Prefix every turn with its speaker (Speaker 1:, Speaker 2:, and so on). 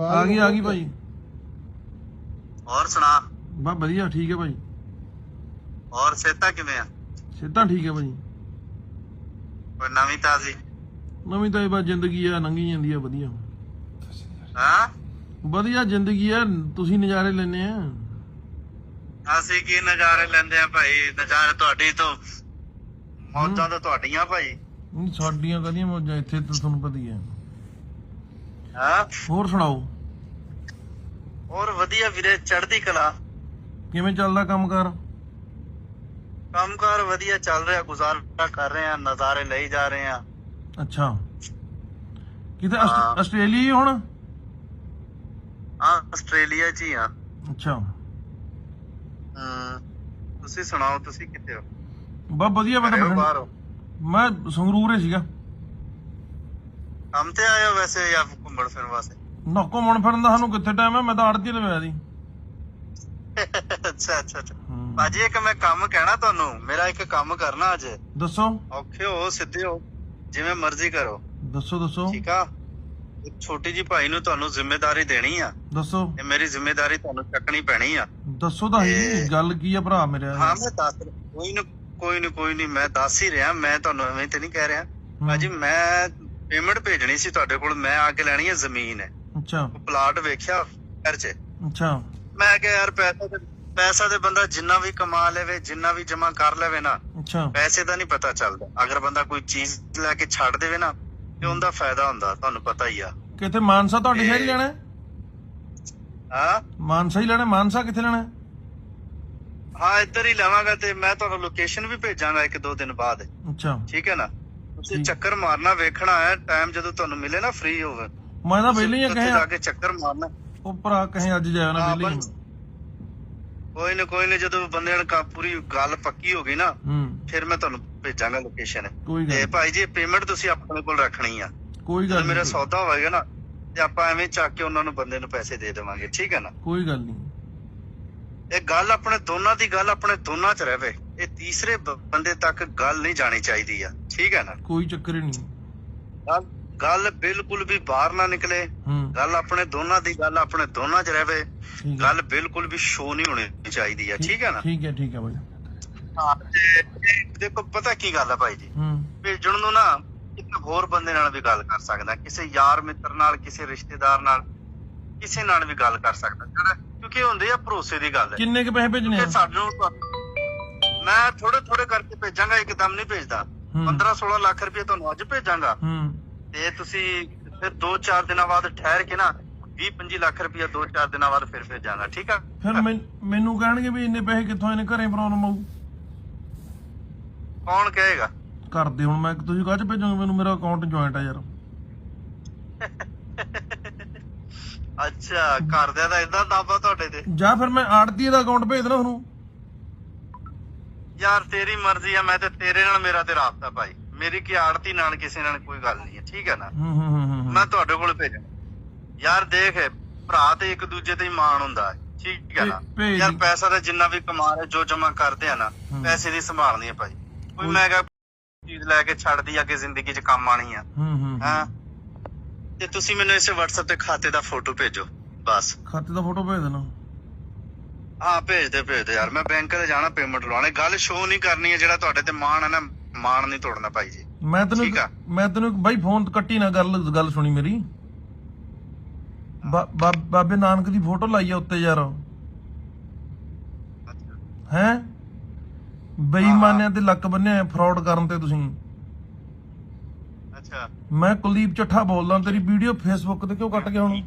Speaker 1: ਆ ਗਈ ਆ ਗਈ ਭਾਈ।
Speaker 2: ਹੋਰ ਸੁਣਾ।
Speaker 1: ਬਾ ਵਧੀਆ ਠੀਕ ਹੈ ਭਾਈ।
Speaker 2: ਹੋਰ ਸੇਤਾ ਕਿਵੇਂ ਆ?
Speaker 1: ਸਿੱਧਾ ਠੀਕ ਹੈ ਭਾਈ।
Speaker 2: ਕੋਈ ਨਵੀਂ ਤਾਜ਼ੀ?
Speaker 1: ਨਵੀਂ ਤਾਂ ਇਹ ਬਸ ਜ਼ਿੰਦਗੀ ਆ ਲੰਘੀ ਜਾਂਦੀ ਆ ਵਧੀਆ।
Speaker 2: ਹਾਂ?
Speaker 1: ਵਧੀਆ ਜ਼ਿੰਦਗੀ ਆ ਤੁਸੀਂ ਨਜ਼ਾਰੇ ਲੈਨੇ ਆ।
Speaker 2: ਅਸੀਂ ਕੀ ਨਜ਼ਾਰੇ ਲੈਂਦੇ ਆ ਭਾਈ? ਨਜ਼ਾਰੇ ਤੁਹਾਡੀ ਤੋਂ ਮੌਜਾਂ ਤਾਂ ਤੁਹਾਡੀਆਂ ਭਾਈ।
Speaker 1: ਨਹੀਂ, ਸਾਡੀਆਂ ਕਦੀਆਂ ਮੌਜਾਂ? ਇੱਥੇ ਤਾਂ ਤੁਹਾਨੂੰ ਪਤਾ ਹੀ ਹੈ
Speaker 2: ਹਾਂ?
Speaker 1: ਹੋਰ ਸੁਣਾਓ?
Speaker 2: ਹੋਰ ਵਧੀਆ ਵੀਰੇ ਚੜ੍ਹਦੀ ਕਲਾ।
Speaker 1: ਕਿਵੇਂ ਚੱਲਦਾ ਕੰਮਕਾਰ
Speaker 2: ਕੰਮਕਾਰ ਵਧੀਆ ਚੱਲ ਰਿਹਾ ਗੁਜ਼ਾਰਾ ਕਰ ਰਹੇ ਆ ਨਜ਼ਾਰੇ ਲਈ ਜਾ ਰਹੇ ਆ
Speaker 1: ਅੱਛਾ। ਕਿਤੇ। ਆਸਟ੍ਰੇਲੀਆ ਹੀ ਹੁਣ?
Speaker 2: ਹਾਂ ਆਸਟ੍ਰੇਲੀਆ 'ਚ ਹੀ ਆ
Speaker 1: ਅੱਛਾ।
Speaker 2: ਹਮ, ਤੁਸੀਂ ਸੁਣਾਓ ਤੁਸੀਂ ਕਿੱਥੇ ਹੋ?
Speaker 1: ਬਾ ਵਧੀਆ ਮੈਂ
Speaker 2: ਘਰੇ ਹੋ
Speaker 1: ਤਾਂ
Speaker 2: ਬਾਹਰ ਹੋ?
Speaker 1: ਮੈਂ ਸੰਗਰੂਰ ਹੀ ਸੀਗਾ।
Speaker 2: ਕੰਮ ਤੇ ਆਏ ਹੋ ਵੈਸੇ ਜਾਂ ਘੁੰਮਣ ਫਿਰਨ ਵਾਸਤੇ।
Speaker 1: ਨਾ ਘੁੰਮਣ ਫਿਰਨ ਦਾ ਸਾਨੂੰ ਕਿੱਥੇ ਟਾਈਮ ਹੈ ਮੈਂ ਤਾਂ ਆੜਤੀ ਲਵਾਇਆ ਦੀ
Speaker 2: ਅੱਛਾ ਅੱਛਾ ਅੱਛਾ।
Speaker 1: ਹੂੰ।
Speaker 2: ਭਾਜੀ ਇੱਕ ਮੈਂ ਕੰਮ ਕਹਿਣਾ ਤੁਹਾਨੂੰ। ਮੇਰਾ ਇੱਕ ਕੰਮ ਕਰਨਾ ਅੱਜ।
Speaker 1: ਦੱਸੋ।
Speaker 2: ਔਖੇ ਹੋ ਸਿੱਧੇ ਹੋ। ਜਿਵੇਂ ਮਰਜ਼ੀ ਕਰੋ।
Speaker 1: ਦੱਸੋ ਦੱਸੋ।
Speaker 2: ਠੀਕ ਆ? ਇੱਕ ਛੋਟੀ ਜੀ ਭਾਈ ਨੂੰ ਤੁਹਾਨੂੰ ਜ਼ਿੰਮੇਵਾਰੀ ਦੇਣੀ ਆ।
Speaker 1: ਦੱਸੋ।
Speaker 2: ਇਹ ਮੇਰੀ ਜ਼ਿੰਮੇਵਾਰੀ ਤੁਹਾਨੂੰ ਚੱਕਣੀ ਪੈਣੀ ਆ।
Speaker 1: ਦੱਸੋ ਤਾਂ
Speaker 2: ਇਹ-
Speaker 1: ਗੱਲ ਕੀ ਆ ਭਰਾ ਮੇਰਾ
Speaker 2: ਹਾਂ ਮੈਂ ਦੱਸ ਰਿਹਾ। ਕੋਈ ਨਾ ਕੋਈ ਨਾ ਕੋਈ ਨਹੀਂ ਮੈਂ ਦੱਸ ਹੀ ਰਿਹਾ। ਮੈਂ ਤੁਹਾਨੂੰ ਐਵੇਂ ਤੇ ਨਹੀਂ ਕਹਿ ਰਿਹਾ।
Speaker 1: ਹੂੰ।
Speaker 2: ਭਾਜੀ ਮੈਂ ਪੇਮੈਂਟ ਭੇਜਣੀ ਸੀ ਤੁਹਾਡੇ ਕੋਲ ਮੈਂ ਆ ਕੇ ਲੈਣੀ ਹੈ ਜ਼ਮੀਨ। ਹੈ
Speaker 1: ਅੱਛਾ।
Speaker 2: ਉਹ ਪਲਾਟ ਵੇਖਿਆ ਘਰ 'ਚ।
Speaker 1: ਅੱਛਾ।
Speaker 2: ਮੈਂ ਕਿਹਾ ਯਾਰ ਪੈਸਾ ਤੇ ਪੈਸਾ ਤੇ ਬੰਦਾ ਜਿੰਨਾ ਵੀ ਕਮਾ ਲਵੇ ਜਿੰਨਾ ਵੀ ਜਮਾ ਕਰ ਲਵੇ ਨਾ
Speaker 1: ਅੱਛਾ।
Speaker 2: ਪੈਸੇ ਦਾ ਨਹੀਂ ਪਤਾ ਚੱਲਦਾ। ਅਗਰ ਬੰਦਾ ਕੋਈ ਚੀਜ਼ ਲੈ ਕੇ ਛੱਡ ਦੇਵੇ ਨਾ ਤੇ ਉਹਦਾ ਫਾਇਦਾ ਹੁੰਦਾ ਤੁਹਾਨੂੰ ਪਤਾ ਹੀ ਆ।
Speaker 1: ਕਿਤੇ ਮਾਨਸਾ ਤੁਹਾਡੇ ਸ਼ਹਿਰ ਹੀ ਲੈਣਾ ਹੈ?
Speaker 2: ਹਾਂ?
Speaker 1: ਮਾਨਸਾ ਹੀ ਲੈਣਾ ਮਾਨਸਾ ਕਿੱਥੇ ਲੈਣਾ ਹੈ?
Speaker 2: ਹਾਂ ਇੱਧਰ ਹੀ ਲਵਾਂਗਾ ਤੇ ਮੈਂ ਤੁਹਾਨੂੰ ਲੋਕੇਸ਼ਨ ਵੀ ਭੇਜਾਂਗਾ ਇੱਕ ਦੋ ਦਿਨ ਬਾਅਦ।
Speaker 1: ਅੱਛਾ।
Speaker 2: ਠੀਕ ਹੈ ਨਾ? ਤੁਸੀਂ। ਚੱਕਰ ਮਾਰਨਾ ਵੇਖਣਾ ਹੈ ਟਾਈਮ ਜਦੋਂ ਤੁਹਾਨੂੰ ਮਿਲੇ ਨਾ ਫ੍ਰੀ ਹੋਵੇ।
Speaker 1: ਮੈਂ ਤਾਂ ਵਿਹਲੇ ਹੀ ਕਹੇ
Speaker 2: ਜਾ ਕੇ ਚੱਕਰ ਮਾਰਨਾ।
Speaker 1: ਉਹ ਭਰਾ ਕਹੇ ਅੱਜ ਜਾਇਆ ਨਾ
Speaker 2: ਬਸ। ਕੋਈ ਨਾ ਕੋਈ ਨਾ ਜਦੋਂ ਬੰਦੇ ਨਾਲ ਕਾ- ਪੂਰੀ ਗੱਲ ਪੱਕੀ ਹੋ ਗਈ ਨਾ ਫਿਰ ਮੈਂ ਤੁਹਾਨੂੰ ਭੇਜਾਂਗਾ ਲੋਕੇਸ਼ਨ ਤੇ ਭਾਈ ਜੀ ਪੇਮੈਂਟ ਤੁਸੀਂ ਆਪਣੇ ਕੋਲ ਰੱਖਣੀ ਆ।
Speaker 1: ਕੋਈ ਗੱਲ
Speaker 2: ਮੇਰਾ
Speaker 1: ਨਹੀਂ।
Speaker 2: ਸੌਦਾ ਹੋਵੇਗਾ ਨਾ ਤੇ ਆਪਾਂ ਐਵੇਂ ਚੱਕ ਕੇ ਉਹਨਾਂ ਨੂੰ ਬੰਦੇ ਨੂੰ ਪੈਸੇ ਦੇ ਦੇਵਾਂਗੇ ਠੀਕ ਹੈ ਨਾ?
Speaker 1: ਕੋਈ ਗੱਲ ਨਹੀਂ।
Speaker 2: ਇਹ ਗੱਲ ਆਪਣੇ ਦੋਨਾਂ ਦੀ ਗੱਲ ਆਪਣੇ ਦੋਨਾਂ 'ਚ ਰਹੇ ਇਹ ਤੀਸਰੇ ਬੰਦੇ ਤੱਕ ਗੱਲ ਨਹੀਂ ਜਾਣੀ ਚਾਹੀਦੀ ਆ। ਠੀਕ ਹੈ ਨਾ?
Speaker 1: ਕੋਈ ਚੱਕਰ ਨਹੀਂ।
Speaker 2: ਗੱਲ- ਗੱਲ ਬਿਲਕੁਲ ਵੀ ਬਾਹਰ ਨਾ ਨਿਕਲੇ। ਗੱਲ ਆਪਣੇ ਦੋਨਾਂ ਦੀ ਗੱਲ ਆਪਣੇ ਦੋਨਾਂ 'ਚ ਰਹੇ ਗੱਲ ਬਿਲਕੁਲ ਵੀ ਸ਼ੋ ਨਹੀਂ ਹੋਣੀ ਚਾਹੀਦੀ ਆ। ਠੀਕ ਹੈ ਨਾ?
Speaker 1: ਠੀਕ ਹੈ ਠੀਕ ਹੈ
Speaker 2: ਤੇ ਦੇਖੋ ਪਤਾ ਕੀ ਗੱਲ ਆ ਭਾਈ ਜੀ? ਭੇਜਣ ਨੂੰ ਨਾ ਇੱਕ ਹੋਰ ਬੰਦੇ ਨਾਲ ਵੀ ਗੱਲ ਕਰ ਸਕਦਾ। ਕਿਸੇ ਯਾਰ ਮਿੱਤਰ ਨਾਲ ਕਿਸੇ ਰਿਸ਼ਤੇਦਾਰ ਨਾਲ ਕਿਸੇ ਨਾਲ ਵੀ ਗੱਲ ਕਰ ਸਕਦਾ। ਜਿਹੜਾ ਕਿਉਂਕਿ ਹੁੰਦੇ ਆ ਭਰੋਸੇ ਦੀ ਗੱਲ। ਹੈ
Speaker 1: ਕਿੰਨੇ ਕ ਪੈਸੇ ਭੇਜਣੇ ਆ?
Speaker 2: ਸਾਨੂੰ ਮੈਂ ਥੋੜੇ ਥੋੜੇ ਕਰਕੇ ਭੇਜਾਂਗਾ ਇੱਕਦਮ ਨਹੀਂ ਭੇਜਦਾ।
Speaker 1: ਹੂੰ।
Speaker 2: 15 16 ਲੱਖ ਰੁਪਏ ਤੁਹਾਨੂੰ ਅੱਜ ਭੇਜਾਂਗਾ।
Speaker 1: ਹੂੰ।
Speaker 2: ਤੇ ਤੁਸੀਂ ਫਿਰ 2-4 ਦਿਨਾਂ ਬਾਅਦ ਠਹਿਰ ਕੇ ਨਾ 20-25 ਲੱਖ ਰੁਪਏ 2-4 ਦਿਨਾਂ ਬਾਅਦ ਫਿਰ ਭੇਜਾਂਗਾ ਠੀਕ ਆ?
Speaker 1: ਫਿਰ ਮੈਨ- ਕਹਿਣਗੇ ਵੀ ਇੰਨੇ ਪੈਸੇ ਕਿੱਥੋਂ ਇਹਨੇ ਘਰੇ ਪ੍ਰੋਬਲਮ ਆਊ
Speaker 2: ਕੌਣ ਕਹੇਗਾ?
Speaker 1: ਕਰਦੇ ਹੁਣ ਮੈਂ ਤੁਸੀਂ ਕਾਹ ਚ ਭੇਜੋਗੇ ਮੈਨੂੰ? ਮੇਰਾ ਅਕਾਊਂਟ ਜੁਆਇੰਟ ਆ ਯਾਰ।
Speaker 2: ਅੱਛਾ ਘਰਦਿਆਂ ਦਾ ਇਦਾਂ ਦਾਬਾ ਤੁਹਾਡੇ ਤੇ।
Speaker 1: ਜਾਂ ਫਿਰ ਮੈਂ ਆੜਤੀ ਦਾ ਅਕਾਊਂਟ ਭੇਜ ਦੇਣਾ ਤੁਹਾਨੂੰ।
Speaker 2: ਯਾਰ ਤੇਰੀ ਮਰਜ਼ੀ ਆ ਮੈਂ ਤੇ ਤੇਰੇ ਨਾਲ ਮੇਰਾ ਤੇ ਰਾਬਤਾ ਭਾਈ। ਮੇਰੀ ਕੀ ਆੜਤੀ ਨਾਲ ਕਿਸੇ ਨਾਲ ਕੋਈ ਗੱਲ ਨਹੀਂ ਹੈ ਠੀਕ ਹੈ ਨਾ?
Speaker 1: ਹੂੰ ਹੂੰ ਹੂੰ ਹੂੰ, ਹੂੰ।
Speaker 2: ਮੈਂ ਤੁਹਾਡੇ ਕੋਲ ਭੇਜਾਂ ਯਾਰ ਦੇਖ ਭਰਾ ਤੇ ਇੱਕ ਦੂਜੇ ਤੇ ਹੀ ਮਾਣ ਹੁੰਦਾ ਹੈ ਠੀਕ ਹੈ ਨਾ?
Speaker 1: ਭੇ- ਭੇਜ
Speaker 2: ਯਾਰ। ਪੈਸਾ ਤਾਂ ਜਿੰਨਾ ਵੀ ਕਮਾ ਰਹੇ ਜੋ ਜਮਾ ਕਰਦੇ ਆ ਨਾ
Speaker 1: ਹੂੰ।
Speaker 2: ਪੈਸੇ ਦੀ ਸੰਭਾਲਣੀ ਹੈ ਭਾਈ। ਕੋਈ
Speaker 1: ਕੋਈ-
Speaker 2: ਮੈਂ ਕਿਹਾ ਚੀਜ਼ ਲੈ ਕੇ ਛੱਡਦੀ ਅੱਗੇ ਜ਼ਿੰਦਗੀ 'ਚ ਕੰਮ ਆਣੀ ਆ।
Speaker 1: ਹੂੰ ਹੂੰ।
Speaker 2: ਹਾਂ? ਤੇ ਤੁਸੀਂ ਮੈਨੂੰ ਇਸੇ WhatsApp ਤੇ ਖਾਤੇ ਦਾ ਫੋਟੋ ਭੇਜੋ ਬਸ।
Speaker 1: ਖਾਤੇ ਦਾ ਫੋਟੋ ਭੇਜ ਦੇਣਾ।
Speaker 2: ਹਾਂ ਭੇਜ ਦੇ ਭੇਜ ਦੇ ਯਾਰ। ਮੈਂ ਬੈਂਕ ਤੇ ਜਾਣਾ ਪੇਮੈਂਟ ਲਵਾਉਣੇ। ਗੱਲ ਸ਼ੋ ਨਹੀਂ ਕਰਨੀ ਹੈ ਜਿਹੜਾ ਤੁਹਾਡੇ ਤੇ ਮਾਣ ਹੈ ਨਾ ਮਾਣ ਨਹੀਂ ਤੋੜਨਾ ਭਾਈ ਜੀ।
Speaker 1: ਮੈਂ ਤੈਨੂੰ
Speaker 2: ਠੀਕ ਆ।
Speaker 1: ਮੈਂ ਤੈਨੂੰ ਬਾਈ ਫੋਨ ਕੱਟੀ ਨਾ ਗੱਲ ਗੱਲ ਸੁਣੀ ਮੇਰੀ। ਬਾ- ਬਾ- ਬਾਬੇ ਨਾਨਕ ਦੀ ਫੋਟੋ ਲਾਈ ਆ ਉੱਤੇ ਯਾਰ। ਹੈ? ਬੇਈਮਾਨਿਆਂ ਤੇ ਲੱਕ ਬੰਨਿਆ ਫਰਾਡ ਕਰਨ ਤੇ ਤੁਸੀਂ।
Speaker 2: ਅੱਛਾ।
Speaker 1: ਮੈਂ ਕੁਲਦੀਪ ਚੱਠਾ ਬੋਲਦਾ ਤੇਰੀ ਵੀਡੀਓ ਫੇਸਬੁੱਕ ਤੇ ਕਿਉਂ ਕੱਟ ਗਿਆ ਹੁਣ?